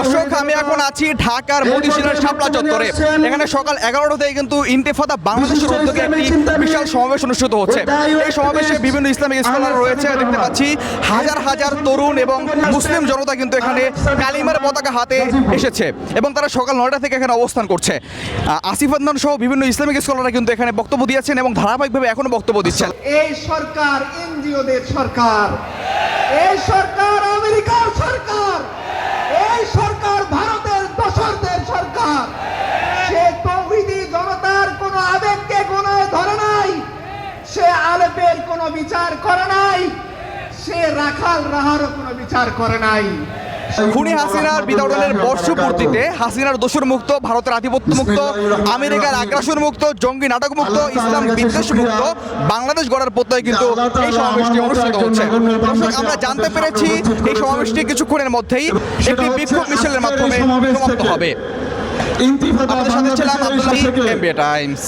দর্শক আমি এখন আছি ঢাকার মতিঝিলের শাপলা চত্বরে। এখানে সকাল এগারোটা থেকে কিন্তু ইন্তেফাদা বাংলাদেশের উদ্যোগে একটি বিশাল সমাবেশ অনুষ্ঠিত হচ্ছে। এই সমাবেশে বিভিন্ন ইসলামিক স্কলার রয়েছে। দেখতে পাচ্ছি হাজার হাজার তরুণ এবং মুসলিম জনতা কিন্তু এখানে কালিমার পতাকা হাতে এসেছে এবং তারা সকাল নয়টা থেকে এখানে অবস্থান করছে। আসিফ আদনান সহ বিভিন্ন ইসলামিক স্কলাররা কিন্তু এখানে বক্তব্য দিয়েছেন এবং ধারাবাহিকভাবে এখনও বক্তব্য দিচ্ছেন। এই সরকার এনজিওদের সরকার এই সরকার আমেরিকার সরকার এই সরকার ভারতের দোসরদের সরকার সে তৌহিদি জনতার কোনো আবেগকে কোনো ধরে নাই সে কোনো বিচার করে নাই। সে রাখাল রাহারও কোনো বিচার করে নাই। খুনি হাসিনার বিদাউডানের বর্ষপূর্তিতে হাসিনার দোষর মুক্ত ভারতের আধিপত্য মুক্ত আমেরিকার আগ্রাসন মুক্ত জঙ্গি নাটক মুক্ত ইসলাম বিদ্বেষ মুক্ত বাংলাদেশ গড়ার প্রত্যয় কিন্তু এই সমাবেশটি অনুষ্ঠিত হচ্ছে। আমরা জানতে পেরেছি এই সমাবেশটি কিছুক্ষণের মধ্যেই একটি বিক্ষোভ মিছিলের মাধ্যমে সমাপ্ত হবে। আমাদের সাথে ছিলাম টাইমস।